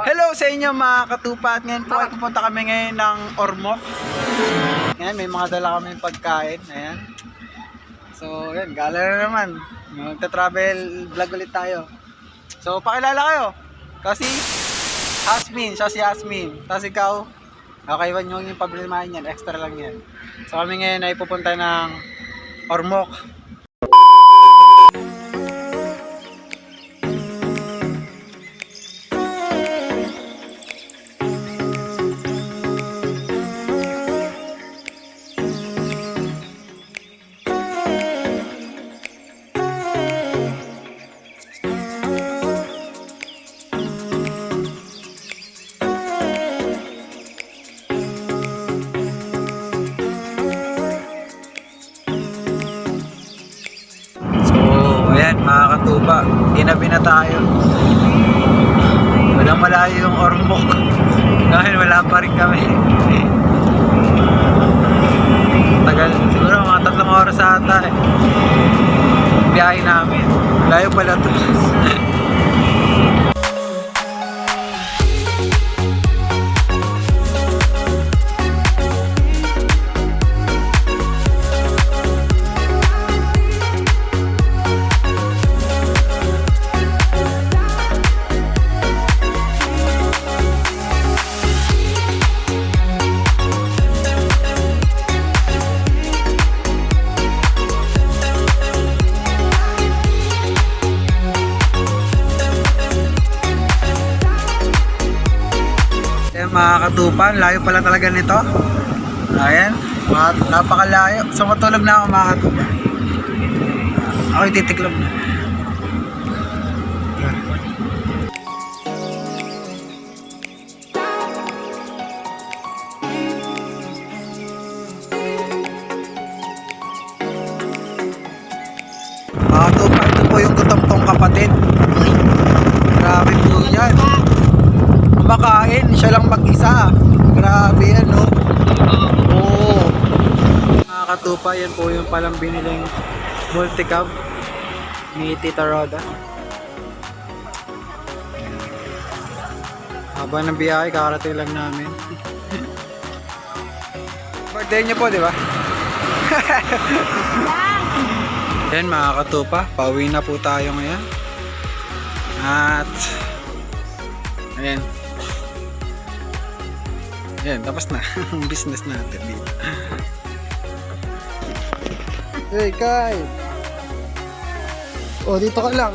Hello sa inyo mga katupat. Ngayon po ay pupunta kami ngayon ng Ormoc. Ngayon may mga dala kami pagkain. Ayan. So, yan. Gala na naman. Magta-travel vlog ulit tayo. So, pakilala kayo. Kasi, Asmin. Siya si Asmin. Tapos ikaw, okay, iwan nyo yung pablimahin yan. Extra lang yan. So, kami ngayon ay pupunta ng Ormoc. Katuba, ginabi na tayo. Walang malayo yung ormok. Dahil wala pa rin kami. Tagal, siguro mga tatlong oras ata eh. Biyahe namin. Layo pala to. mga katupan, layo pala talaga nito. Ayan, napakalayo. So matulog na ako mga katupan. Ako'y titiklop na. Mga katupan, ito po yung gutom kong kapatid. Grabe po yan kumakain, siya lang mag-isa. Grabe yan, no? Oo. Mga katupa, yan po yung palang biniling multicab ni Tita Roda. Haba ng biyahe, kakarating lang namin. Birthday niyo po, di ba? yan mga katupa, pauwi na po tayo ngayon. At Ayan. Ayan, tapos na ang business natin dito. Hey, Kai! O, dito ka lang.